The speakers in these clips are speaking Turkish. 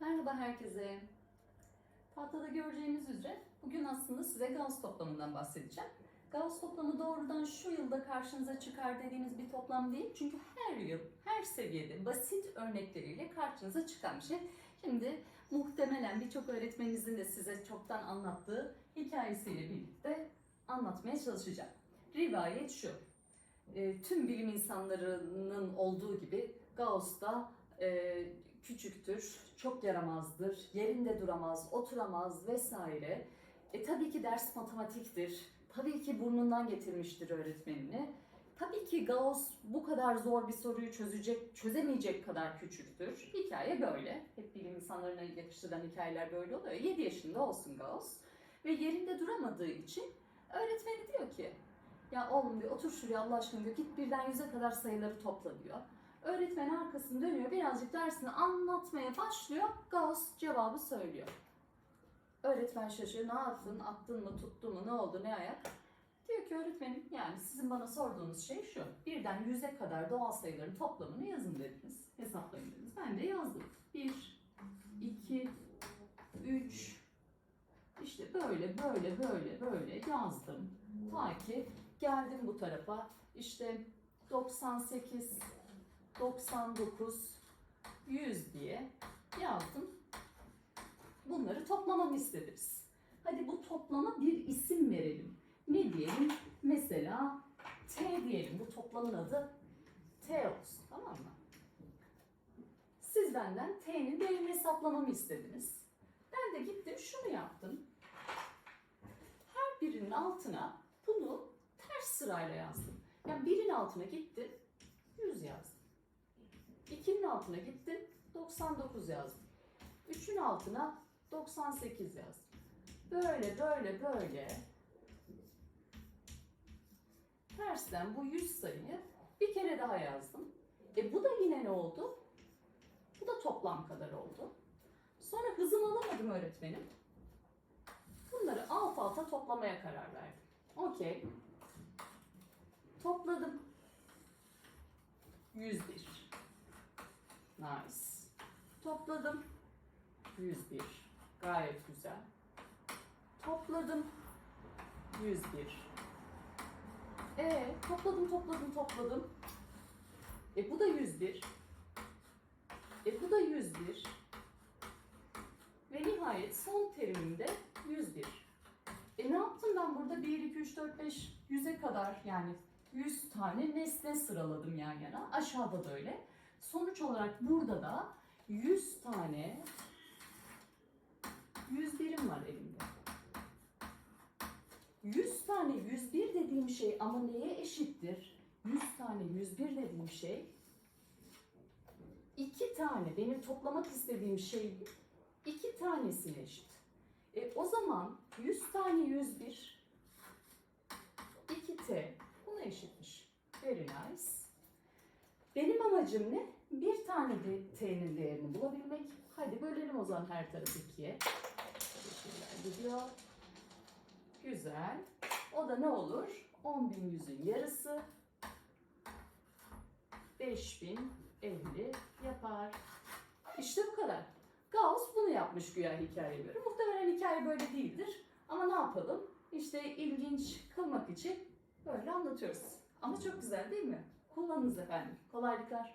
Merhaba herkese. Tahtada göreceğiniz üzere bugün aslında size Gauss toplamından bahsedeceğim. Gauss toplamı doğrudan şu yılda karşınıza çıkar dediğimiz bir toplam değil. Çünkü her yıl, her seviyede basit örnekleriyle karşınıza çıkan bir şey. Şimdi muhtemelen birçok öğretmeninizin de size çoktan anlattığı hikayesiyle birlikte anlatmaya çalışacağım. Rivayet şu. E, tüm bilim insanlarının olduğu gibi Gauss da e, küçüktür, çok yaramazdır, yerinde duramaz, oturamaz vesaire. E tabii ki ders matematiktir. Tabii ki burnundan getirmiştir öğretmenini. Tabii ki Gauss bu kadar zor bir soruyu çözecek, çözemeyecek kadar küçüktür. Hikaye böyle. Hep bilim insanlarına yakıştırılan hikayeler böyle oluyor. 7 yaşında olsun Gauss. Ve yerinde duramadığı için öğretmeni diyor ki ya oğlum diyor otur şuraya Allah aşkına diyor git birden yüze kadar sayıları topla diyor. Öğretmen arkasını dönüyor, birazcık dersini anlatmaya başlıyor. Gauss cevabı söylüyor. Öğretmen şaşırıyor. Ne yaptın? Attın mı? Tuttun mu? Ne oldu? Ne ayak? Diyor ki öğretmenim yani sizin bana sorduğunuz şey şu. Birden yüze kadar doğal sayıların toplamını yazın dediniz. Hesaplayın dediniz. Ben de yazdım. Bir, iki, üç. İşte böyle böyle böyle böyle yazdım. Ta ki geldim bu tarafa. İşte 98, 99, 100 diye yazdım. Bunları toplamamı istediniz. Hadi bu toplama bir isim verelim. Ne diyelim? Mesela T diyelim. Bu toplamın adı T olsun. Tamam mı? Siz benden T'nin değerini hesaplamamı istediniz. Ben de gittim şunu yaptım. Her birinin altına bunu ters sırayla yazdım. Yani birin altına gittim 100 yazdım. 2'nin altına gittim 99 yazdım. 3'ün altına 98 yazdım. Böyle böyle böyle tersten bu 100 sayıyı bir kere daha yazdım. E bu da yine ne oldu? Bu da toplam kadar oldu. Sonra hızımı alamadım öğretmenim. Bunları alt alta toplamaya karar verdim. Okey. Topladım. 101. Nice. Topladım. 101. Gayet güzel. Topladım. 101. E topladım topladım topladım. E bu da 101. E bu da 101. Ve nihayet son terimimde 101. E ne yaptım ben burada 1, 2, 3, 4, 5, 100'e kadar yani 100 tane nesne sıraladım yan yana. Aşağıda da öyle. Sonuç olarak burada da 100 tane 101'im var elimde. 100 tane 101 dediğim şey ama neye eşittir? 100 tane 101 dediğim şey iki tane benim toplamak istediğim şey iki tanesine eşit. E, o zaman 100 tane 101 2t buna eşitmiş. Very nice. Benim amacım ne? Bir tane de t'nin değerini bulabilmek. Hadi bölelim o zaman her tarafı ikiye. Gidiyor. Güzel. O da ne olur? 10.000 yüzün yarısı 5050 yapar. İşte bu kadar. Gauss bunu yapmış güya hikayeye göre. Muhtemelen hikaye böyle değildir. Ama ne yapalım? İşte ilginç kılmak için böyle anlatıyoruz. Ama çok güzel değil mi? Kullanınız efendim. Kolaylıklar.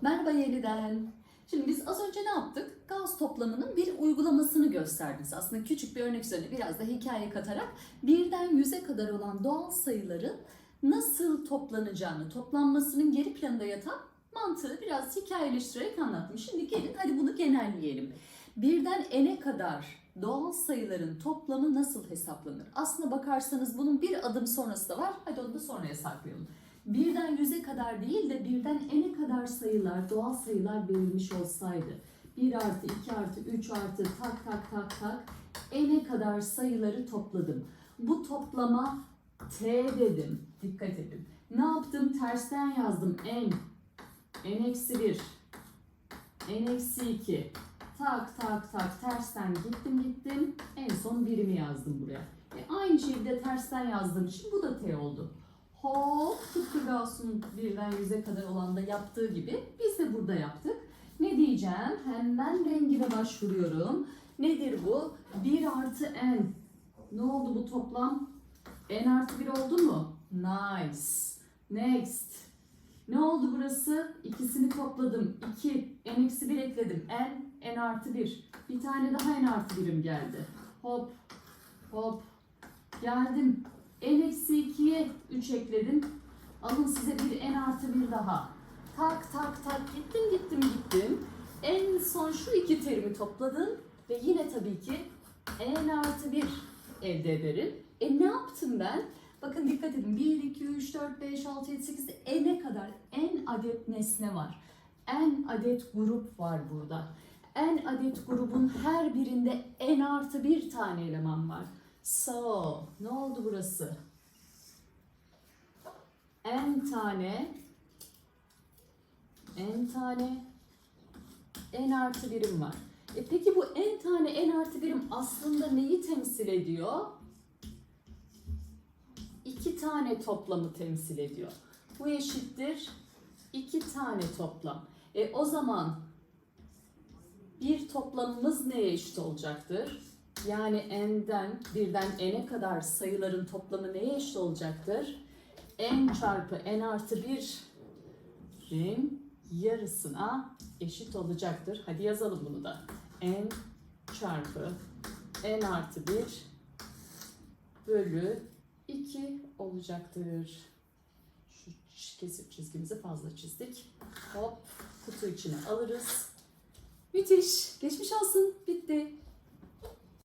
Merhaba yeniden. Şimdi biz az önce ne yaptık? Gauss toplamının bir uygulamasını gösterdiniz. Aslında küçük bir örnek üzerine biraz da hikaye katarak birden yüze kadar olan doğal sayıların nasıl toplanacağını, toplanmasının geri planında yatan mantığı biraz hikayeleştirerek anlattım. Şimdi gelin hadi bunu genelleyelim. Birden n'e kadar doğal sayıların toplamı nasıl hesaplanır? Aslına bakarsanız bunun bir adım sonrası da var. Hadi onu da sonraya saklayalım. Birden yüze kadar değil de birden n'e kadar sayılar, doğal sayılar verilmiş olsaydı 1 artı 2 artı 3 artı tak tak tak tak n'e kadar sayıları topladım. Bu toplama t dedim. Dikkat edin. Ne yaptım? Tersten yazdım. n, n eksi 1, n eksi 2. Tak tak tak tersten gittim gittim. En son birimi yazdım buraya. E aynı şeyi de tersten yazdığım için bu da t oldu. Hop tıpkı Gauss'un birden yüze kadar olanda yaptığı gibi biz de burada yaptık. Ne diyeceğim? Hemen rengime başvuruyorum. Nedir bu? 1 artı n. Ne oldu bu toplam? n artı 1 oldu mu? Nice. Next. Ne oldu burası? İkisini topladım. 2. n eksi 1 ekledim. n, n artı 1. Bir tane daha n artı 1'im geldi. Hop. Hop. Geldim. n eksi 2'ye 3 ekledim. Alın size bir n artı 1 daha. Tak tak tak gittim gittim gittim. En son şu iki terimi topladım ve yine tabii ki n artı 1 elde ederim. E ne yaptım ben? Bakın dikkat edin 1, 2, 3, 4, 5, 6, 7, 8, n'e kadar n adet nesne var. n adet grup var burada. N adet grubun her birinde n artı bir tane eleman var. So, ne oldu burası? n tane n tane n artı birim var. E peki bu n tane n artı birim aslında neyi temsil ediyor? İki tane toplamı temsil ediyor. Bu eşittir iki tane toplam. E o zaman bir toplamımız neye eşit olacaktır? Yani n'den birden n'e kadar sayıların toplamı neye eşit olacaktır? n çarpı n artı 1'in yarısına eşit olacaktır. Hadi yazalım bunu da. n çarpı n artı 1 bölü 2 olacaktır. Şu kesip çizgimizi fazla çizdik. Hop kutu içine alırız. Müthiş. Geçmiş olsun. Bitti.